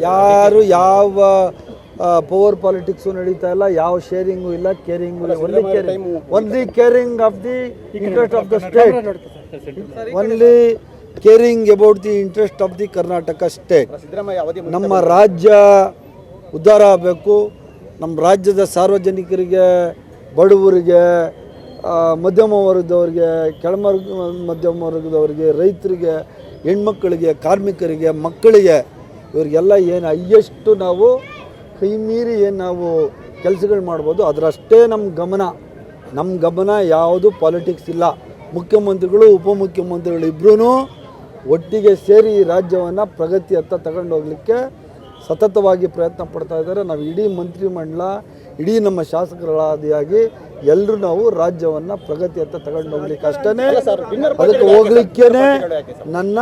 ಯಾರು ಯಾವ power politics ನಡೀತಾ ಇಲ್ಲ ಯಾವ ಶೇರಿಂಗು ಇಲ್ಲ ಕೇರಿಂಗು ಇಲ್ಲ. Only caring only caring of the interest of the state only caring about the interest of the Karnataka state ನಮ್ಮ ರಾಜ್ಯ ಉದ್ಧಾರ ಆಗಬೇಕು. ನಮ್ಮ ರಾಜ್ಯದ ಸಾರ್ವಜನಿಕರಿಗೆ ಬಡವರಿಗೆ ಮಧ್ಯಮ ವರ್ಗದವ್ರಿಗೆ ಕೆಳಮರ್ಗ ಮಧ್ಯಮ ವರ್ಗದವರಿಗೆ ರೈತರಿಗೆ ಹೆಣ್ಮಕ್ಕಳಿಗೆ ಕಾರ್ಮಿಕರಿಗೆ, ಮಕ್ಕಳಿಗೆ ಇವರಿಗೆಲ್ಲ ಏನು ಅಯ್ಯಷ್ಟು ನಾವು ಕೈ ಮೀರಿ ಏನು ನಾವು ಕೆಲಸಗಳು ಮಾಡ್ಬೋದು. ಅದರಷ್ಟೇ ನಮ್ಮ ಗಮನ. ನಮ್ಮ ಗಮನ ಯಾವುದು ಪಾಲಿಟಿಕ್ಸ್ ಇಲ್ಲ. ಮುಖ್ಯಮಂತ್ರಿಗಳು, ಉಪಮುಖ್ಯಮಂತ್ರಿಗಳು ಇಬ್ಬರೂ ಒಟ್ಟಿಗೆ ಸೇರಿ ಈ ರಾಜ್ಯವನ್ನು ಪ್ರಗತಿಯತ್ತ ತಗೊಂಡು ಹೋಗಲಿಕ್ಕೆ ಸತತವಾಗಿ ಪ್ರಯತ್ನ ಪಡ್ತಾ ಇದ್ದಾರೆ. ನಾವು ಇಡೀ ಮಂತ್ರಿಮಂಡಲ, ಇಡೀ ನಮ್ಮ ಶಾಸಕರಾದಿಯಾಗಿ ಎಲ್ಲರೂ ನಾವು ರಾಜ್ಯವನ್ನು ಅಂತ ತಗೊಂಡು ಹೋಗ್ಲಿಕ್ಕೆ ಅಷ್ಟೇ ಅದಕ್ಕೆ ಹೋಗ್ಲಿಕ್ಕೇನೆ ನನ್ನ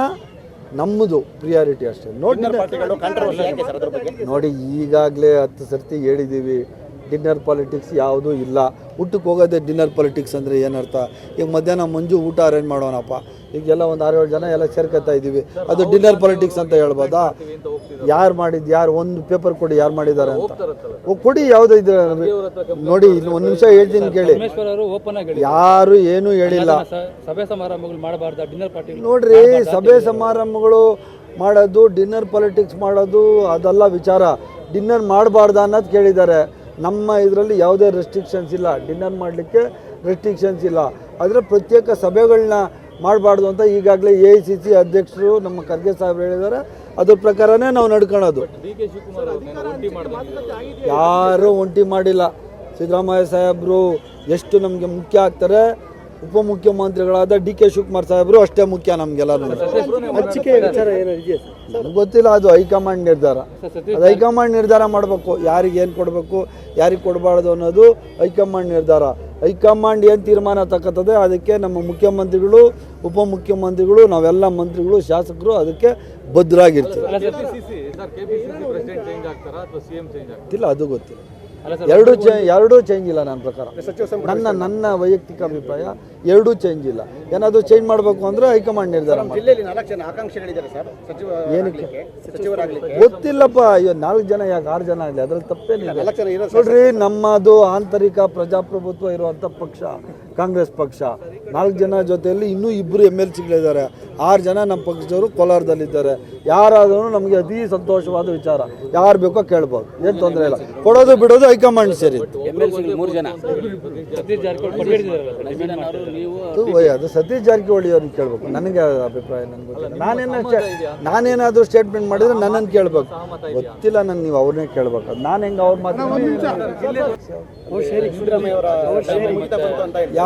ನಮ್ಮದು ಪ್ರಿಯಾರಿಟಿ ಅಷ್ಟೇ. ನೋಡಿ ನೋಡಿ ಈಗಾಗಲೇ ಹತ್ತು ಸರ್ತಿ ಹೇಳಿದ್ದೀವಿ. ಡಿನ್ನರ್ ಪಾಲಿಟಿಕ್ಸ್ ಯಾವುದೂ ಇಲ್ಲ. ಊಟಕ್ಕೆ ಹೋಗೋದೇ ಡಿನ್ನರ್ ಪಾಲಿಟಿಕ್ಸ್ ಅಂದರೆ ಏನರ್ಥ? ಈಗ ಮಧ್ಯಾಹ್ನ ಮಂಜು ಊಟ ಅರೇಂಜ್ ಮಾಡೋಣಪ್ಪ. ಈಗೆಲ್ಲ ಒಂದು ಆರು ಏಳು ಜನ ಎಲ್ಲ ಸೇರ್ಕೊತಾ ಇದ್ದೀವಿ. ಅದು ಡಿನ್ನರ್ ಪಾಲಿಟಿಕ್ಸ್ ಅಂತ ಹೇಳ್ಬೋದಾ? ಯಾರು ಮಾಡಿದ್ದು ಯಾರು ಒಂದು ಪೇಪರ್ ಕೊಡಿ ಯಾರು ಮಾಡಿದ್ದಾರೆ ಅಂತ. ಕೊಡಿ ಯಾವುದೇ ಇದು ನೋಡಿ ಒಂದು ನಿಮಿಷ ಹೇಳ್ತೀನಿ ಕೇಳಿ. ಯಾರು ಏನೂ ಹೇಳಿಲ್ಲ. ಸಭೆ ಸಮಾರಂಭಗಳು ಮಾಡಬಾರ್ದು ಡಿನ್ನರ್ ಪಾರ್ಟಿ ನೋಡ್ರಿ ಸಭೆ ಸಮಾರಂಭಗಳು ಮಾಡೋದು ಡಿನ್ನರ್ ಪಾಲಿಟಿಕ್ಸ್ ಮಾಡೋದು ಅದೆಲ್ಲ ವಿಚಾರ. ಡಿನ್ನರ್ ಮಾಡಬಾರ್ದ ಅನ್ನೋದು ಕೇಳಿದ್ದಾರೆ. ನಮ್ಮ ಇದರಲ್ಲಿ ಯಾವುದೇ ರೆಸ್ಟ್ರಿಕ್ಷನ್ಸ್ ಇಲ್ಲ. ಡಿನ್ನರ್ ಮಾಡಲಿಕ್ಕೆ ರೆಸ್ಟ್ರಿಕ್ಷನ್ಸ್ ಇಲ್ಲ. ಆದರೆ ಪ್ರತ್ಯೇಕ ಸಭೆಗಳನ್ನ ಮಾಡಬಾರ್ದು ಅಂತ ಈಗಾಗಲೇ ಎ ಐ ಸಿ ಸಿ ಅಧ್ಯಕ್ಷರು ನಮ್ಮ ಖರ್ಗೆ ಸಾಹೇಬ್ ಹೇಳಿದ್ದಾರೆ. ಅದ್ರ ಪ್ರಕಾರನೇ ನಾವು ನಡ್ಕೊಳೋದು. ಯಾರೂ ಒಂಟಿ ಮಾಡಿಲ್ಲ. ಸಿದ್ದರಾಮಯ್ಯ ಸಾಹೇಬರು ಎಷ್ಟು ನಮಗೆ ಮುಖ್ಯ ಆಗ್ತಾರೆ. ಉಪಮುಖ್ಯಮಂತ್ರಿಗಳಾದ ಡಿ ಕೆ ಶಿವಕುಮಾರ್ ಸಾಹೇಬರು ಅಷ್ಟೇ ಮುಖ್ಯ ನಮಗೆಲ್ಲರೂ ನನಗೆ ಗೊತ್ತಿಲ್ಲ ಅದು ಹೈಕಮಾಂಡ್ ನಿರ್ಧಾರ ಅದು ಹೈಕಮಾಂಡ್ ನಿರ್ಧಾರ ಮಾಡಬೇಕು ಯಾರಿಗೆ ಏನು ಕೊಡಬೇಕು ಯಾರಿಗೆ ಕೊಡಬಾರ್ದು ಅನ್ನೋದು ಹೈಕಮಾಂಡ್ ನಿರ್ಧಾರ ಹೈಕಮಾಂಡ್ ಏನು ತೀರ್ಮಾನ ತಕ್ಕತ್ತದೆ ಅದಕ್ಕೆ ನಮ್ಮ ಮುಖ್ಯಮಂತ್ರಿಗಳು ಉಪಮುಖ್ಯಮಂತ್ರಿಗಳು ನಾವೆಲ್ಲ ಮಂತ್ರಿಗಳು ಶಾಸಕರು ಅದಕ್ಕೆ ಬದ್ಧರಾಗಿರ್ತೀವಿ ಇಲ್ಲ ಕೆಪಿಸಿಸಿ ಪ್ರೆಸಿಡೆಂಟ್ ಚೇಂಜ್ ಆಗ್ತಾರಾ ಅಥವಾ ಸಿಎಂ ಚೇಂಜ್ ಆಗ್ತಾರಾ ಗೊತ್ತಿಲ್ಲ ಅದು ಗೊತ್ತಿಲ್ಲ ಎರಡೂ ಚೇ ಎರಡೂ ಚೇಂಜ್ ಇಲ್ಲ ನನ್ನ ಪ್ರಕಾರ. ನನ್ನ ನನ್ನ ವೈಯಕ್ತಿಕ ಅಭಿಪ್ರಾಯ ಎರಡೂ ಚೇಂಜ್ ಇಲ್ಲ. ಏನಾದರೂ ಚೇಂಜ್ ಮಾಡಬೇಕು ಅಂದರೆ ಹೈಕಮಾಂಡ್ ನಿರ್ಧಾರ ಏನಕ್ಕೆ ಜಿಲ್ಲೆಯಲ್ಲಿ ನಾಲ್ಕು ಜನ ಆಕಾಂಕ್ಷಿಗಳಿದ್ದಾರೆ ಸರ್ ಸಚಿವ ಆಗ್ಲಿಕ್ಕೆ, ಸಚಿವರಾಗ್ಲಿಕ್ಕೆ. ಗೊತ್ತಿಲ್ಲಪ್ಪ ಅಯ್ಯೋ ನಾಲ್ಕು ಜನ ಯಾಕೆ ಆರು ಜನ ಆಗಲಿ ಅದ್ರಲ್ಲಿ ತಪ್ಪೇನಿಲ್ಲ. ನೋಡ್ರಿ ನಮ್ಮದು ಆಂತರಿಕ ಪ್ರಜಾಪ್ರಭುತ್ವ ಇರುವಂಥ ಪಕ್ಷ. ಕಾಂಗ್ರೆಸ್ ಪಕ್ಷ. ನಾಲ್ಕು ಜನ ಜೊತೆಯಲ್ಲಿ ಇನ್ನೂ ಇಬ್ಬರು ಎಂ ಎಲ್ ಸಿಗಳಿದ್ದಾರೆ. ಆರು ಜನ ನಮ್ಮ ಪಕ್ಷದವರು ಕೋಲಾರದಲ್ಲಿದ್ದಾರೆ. ಯಾರಾದರೂ ನಮಗೆ ಅತಿ ಸಂತೋಷವಾದ ವಿಚಾರ. ಯಾರು ಬೇಕೋ ಕೇಳ್ಬೋದು. ಏನು ತೊಂದರೆ ಇಲ್ಲ. ಕೊಡೋದು ಬಿಡೋದು ಹೈಕಮಾಂಡ್ ಸೇರಿ. ಅದು ಸತೀಶ್ ಜಾರಕಿಹೊಳಿ ಅವ್ರಿಗೆ ಕೇಳಬೇಕು. ನನಗೆ ಅಭಿಪ್ರಾಯ ನನಗೆ ಗೊತ್ತಿಲ್ಲ. ನಾನೇನ ನಾನೇನಾದರೂ ಸ್ಟೇಟ್ಮೆಂಟ್ ಮಾಡಿದ್ರೆ ನನ್ನನ್ನು ಕೇಳಬೇಕು. ಗೊತ್ತಿಲ್ಲ ನಾನು ನೀವು ಅವ್ರನ್ನೇ ಕೇಳಬೇಕು. ನಾನು ಹೆಂಗೆ ಅವ್ರ ಮಾತು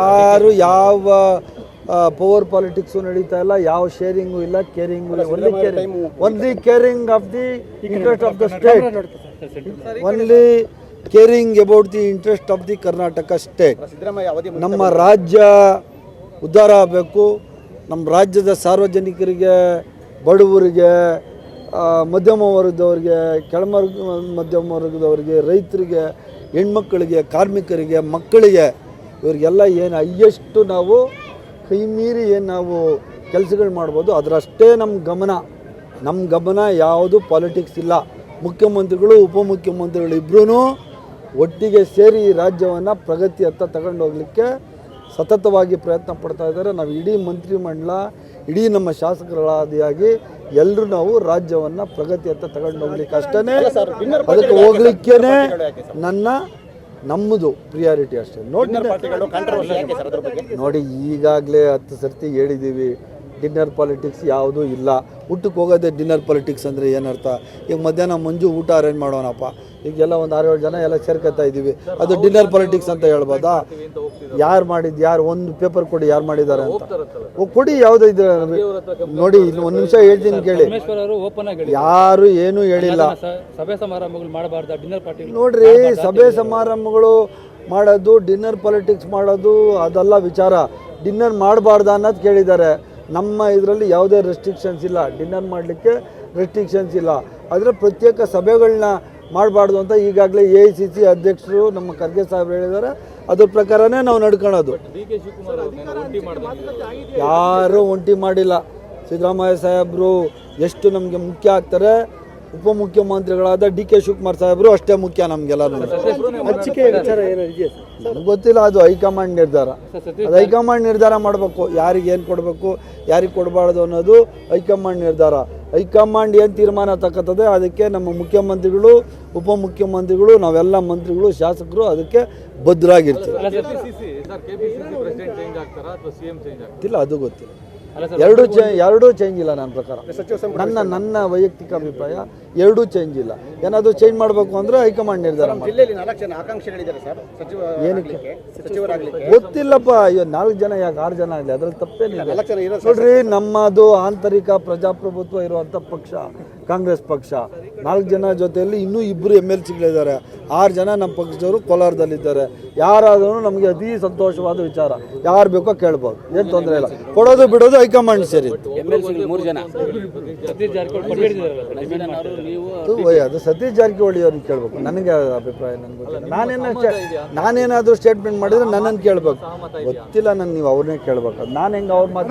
ಯಾರು ಯಾವ ಪವರ್ ಪಾಲಿಟಿಕ್ಸು ನಡೀತಾ ಇಲ್ಲ ಯಾವ ಶೇರಿಂಗು ಇಲ್ಲ ಕೇರಿಂಗು ಇಲ್ಲ only caring only caring of the interest of the state only caring about the interest of the Karnataka state ನಮ್ಮ ರಾಜ್ಯ ಉದ್ಧಾರ ಆಗಬೇಕು. ನಮ್ಮ ರಾಜ್ಯದ ಸಾರ್ವಜನಿಕರಿಗೆ ಬಡವರಿಗೆ ಮಧ್ಯಮ ವರ್ಗದವ್ರಿಗೆ ಕೆಳಮರ್ಗ ಮಧ್ಯಮ ವರ್ಗದವರಿಗೆ ರೈತರಿಗೆ ಹೆಣ್ಮಕ್ಕಳಿಗೆ ಕಾರ್ಮಿಕರಿಗೆ ಮಕ್ಕಳಿಗೆ ಇವರಿಗೆಲ್ಲ ಏನು ಹೈಯೆಸ್ಟು ನಾವು ಕೈ ಮೀರಿ ಏನು ನಾವು ಕೆಲಸಗಳು ಮಾಡ್ಬೋದು ಅದರಷ್ಟೇ ನಮ್ಮ ಗಮನ. ನಮ್ಮ ಗಮನ ಯಾವುದು ಪಾಲಿಟಿಕ್ಸ್ ಇಲ್ಲ. ಮುಖ್ಯಮಂತ್ರಿಗಳು ಉಪಮುಖ್ಯಮಂತ್ರಿಗಳು ಇಬ್ಬರೂ ಒಟ್ಟಿಗೆ ಸೇರಿ ಈ ರಾಜ್ಯವನ್ನು ಪ್ರಗತಿಯತ್ತ ತಗೊಂಡು ಹೋಗಲಿಕ್ಕೆ ಸತತವಾಗಿ ಪ್ರಯತ್ನ ಪಡ್ತಾ ಇದ್ದಾರೆ. ನಾವು ಇಡೀ ಮಂತ್ರಿಮಂಡಲ ಇಡೀ ನಮ್ಮ ಶಾಸಕರಾದಿಯಾಗಿ ಎಲ್ಲರೂ ನಾವು ರಾಜ್ಯವನ್ನು ಪ್ರಗತಿಯತ್ತ ತಗೊಂಡು ಹೋಗಲಿಕ್ಕೆ ಅಷ್ಟೇ ಅದಕ್ಕೆ ಹೋಗ್ಲಿಕ್ಕೇ ನನ್ನ ನಮ್ಮದು ಪ್ರಿಯಾರಿಟಿ ಅಷ್ಟೇ. ನೋಡಿ ನೋಡಿ ಈಗಾಗಲೇ ಹತ್ತು ಸರ್ತಿ ಹೇಳಿದ್ದೀವಿ. ಡಿನ್ನರ್ ಪಾಲಿಟಿಕ್ಸ್ ಯಾವುದೂ ಇಲ್ಲ. ಊಟಕ್ಕೆ ಹೋಗೋದೇ ಡಿನ್ನರ್ ಪಾಲಿಟಿಕ್ಸ್ ಅಂದರೆ ಏನರ್ಥ? ಈಗ ಮಧ್ಯಾಹ್ನ ಮಂಜು ಊಟ ಅರೇಂಜ್ ಮಾಡೋಣಪ್ಪ. ಈಗೆಲ್ಲ ಒಂದು ಆರು ಏಳು ಜನ ಎಲ್ಲ ಸೇರ್ಕೊತಾ ಇದ್ದೀವಿ. ಅದು ಡಿನ್ನರ್ ಪಾಲಿಟಿಕ್ಸ್ ಅಂತ ಹೇಳ್ಬೋದಾ? ಯಾರು ಮಾಡಿದ್ದು ಯಾರು ಒಂದು ಪೇಪರ್ ಕೊಡಿ ಯಾರು ಮಾಡಿದ್ದಾರೆ ಅಂತ. ಓ, ಕೊಡಿ ಯಾವುದೇ ಇದು ನೋಡಿ ಇಲ್ಲಿ ಒಂದು ನಿಮಿಷ ಹೇಳ್ತೀನಿ ಕೇಳಿ. ಪರಮೇಶ್ವರ್ ಅವರು ಓಪನ್ ಆಗಿ ಯಾರು ಏನೂ ಹೇಳಿಲ್ಲ. ಸಭೆ ಸಮಾರಂಭಗಳು ಮಾಡಬಾರ್ದು ಡಿನ್ನರ್ ಪಾರ್ಟಿ ನೋಡ್ರಿ ಸಭೆ ಸಮಾರಂಭಗಳು ಮಾಡೋದು ಡಿನ್ನರ್ ಪಾಲಿಟಿಕ್ಸ್ ಮಾಡೋದು ಅದೆಲ್ಲ ವಿಚಾರ. ಡಿನ್ನರ್ ಮಾಡಬಾರ್ದ ಅನ್ನೋದು ಕೇಳಿದ್ದಾರೆ. ನಮ್ಮ ಇದರಲ್ಲಿ ಯಾವುದೇ ರೆಸ್ಟ್ರಿಕ್ಷನ್ಸ್ ಇಲ್ಲ. ಡಿನ್ನರ್ ಮಾಡಲಿಕ್ಕೆ ರೆಸ್ಟ್ರಿಕ್ಷನ್ಸ್ ಇಲ್ಲ. ಆದರೆ ಪ್ರತ್ಯೇಕ ಸಭೆಗಳನ್ನ ಮಾಡಬಾರ್ದು ಅಂತ ಈಗಾಗಲೇ ಎ ಐ ಸಿ ಸಿ ಅಧ್ಯಕ್ಷರು ನಮ್ಮ ಖರ್ಗೆ ಸಾಹೇಬ್ ಹೇಳಿದ್ದಾರೆ. ಅದ್ರ ಪ್ರಕಾರನೇ ನಾವು ಮಾಡಿದಂಗೆ ಯಾರೂ ಒಂಟಿ ಮಾಡಿಲ್ಲ. ಸಿದ್ದರಾಮಯ್ಯ ಸಾಹೇಬರು ಎಷ್ಟು ನಮಗೆ ಮುಖ್ಯ ಆಗ್ತಾರೆ ಉಪಮುಖ್ಯಮಂತ್ರಿಗಳಾದ ಡಿ ಕೆ ಶಿವಕುಮಾರ್ ಸಾಹೇಬರು ಅಷ್ಟೇ ಮುಖ್ಯ ನಮಗೆಲ್ಲರೂ ಹಂಚಿಕೆ ವಿಚಾರ ಏನೋ ಇದೆಯಾ ನನಗೆ ಗೊತ್ತಿಲ್ಲ ಅದು ಹೈಕಮಾಂಡ್ ನಿರ್ಧಾರ ಅದು ಹೈಕಮಾಂಡ್ ನಿರ್ಧಾರ ಮಾಡಬೇಕು ಯಾರಿಗೆ ಏನು ಕೊಡಬೇಕು ಯಾರಿಗೆ ಕೊಡಬಾರ್ದು ಅನ್ನೋದು ಹೈಕಮಾಂಡ್ ನಿರ್ಧಾರ ಹೈಕಮಾಂಡ್ ಏನು ತೀರ್ಮಾನ ತಕ್ಕತ್ತದೆ ಅದಕ್ಕೆ ನಮ್ಮ ಮುಖ್ಯಮಂತ್ರಿಗಳು ಉಪ ಮುಖ್ಯಮಂತ್ರಿಗಳು ನಾವೆಲ್ಲ ಮಂತ್ರಿಗಳು ಶಾಸಕರು ಅದಕ್ಕೆ ಬದ್ಧರಾಗಿರ್ತೀವಿ ಇಲ್ಲ ಸರ್ ಕೆಪಿಸಿಸಿ ಪ್ರೆಸಿಡೆಂಟ್ ಚೇಂಜ್ ಆಗ್ತಾರಾ ಅಥವಾ ಸಿಎಂ ಚೇಂಜ್ ಆಗ್ತಾರಾ ಗೊತ್ತಿಲ್ಲ ಅದು ಗೊತ್ತಿಲ್ಲ ಎರಡೂ ಚೇ ಎರಡೂ ಚೇಂಜ್ ಇಲ್ಲ ನನ್ನ ಪ್ರಕಾರ. ನನ್ನ ನನ್ನ ವೈಯಕ್ತಿಕ ಅಭಿಪ್ರಾಯ ಎರಡೂ ಚೇಂಜ್ ಇಲ್ಲ. ಏನಾದರೂ ಚೇಂಜ್ ಮಾಡಬೇಕು ಅಂದರೆ ಹೈಕಮಾಂಡ್ ನಿರ್ಧಾರ ಏನಕ್ಕೆ? ಗೊತ್ತಿಲ್ಲಪ್ಪ ಅಯ್ಯೋ ನಾಲ್ಕು ಜನ ಯಾಕೆ ಆರು ಜನ ಆಗಲಿ? ಅದ್ರಲ್ಲಿ ತಪ್ಪೇನಿಲ್ಲ ನೋಡ್ರಿ ನಮ್ಮದು ಆಂತರಿಕ ಪ್ರಜಾಪ್ರಭುತ್ವ ಇರುವಂಥ ಪಕ್ಷ. ಕಾಂಗ್ರೆಸ್ ಪಕ್ಷ. ನಾಲ್ಕು ಜನ ಜೊತೆಯಲ್ಲಿ ಇನ್ನೂ ಇಬ್ಬರು ಎಂ ಎಲ್ ಸಿಗಳಿದ್ದಾರೆ. ಆರು ಜನ ನಮ್ಮ ಪಕ್ಷದವರು ಕೋಲಾರದಲ್ಲಿದ್ದಾರೆ. ಯಾರಾದರೂ ನಮಗೆ ಅತಿ ಸಂತೋಷವಾದ ವಿಚಾರ. ಯಾರು ಬೇಕೋ ಕೇಳ್ಬೋದು. ಏನು ತೊಂದರೆ ಇಲ್ಲ. ಕೊಡೋದು ಬಿಡೋದು ಹೈಕಮಾಂಡ್ ಸೇರಿ. ಅದು ಸತೀಶ್ ಜಾರಕಿಹೊಳಿ ಅವ್ರಿಗೆ ಕೇಳಬೇಕು. ನನಗೆ ಅಭಿಪ್ರಾಯ ನನಗೆ ಗೊತ್ತಿಲ್ಲ. ನಾನೇನ ನಾನೇನಾದರೂ ಸ್ಟೇಟ್ಮೆಂಟ್ ಮಾಡಿದ್ರೆ ನನ್ನನ್ನು ಕೇಳಬೇಕು. ಗೊತ್ತಿಲ್ಲ ನಾನು ನೀವು ಅವ್ರನ್ನೇ ಕೇಳಬೇಕು. ನಾನು ಹೆಂಗೆ ಅವ್ರ ಮಾತು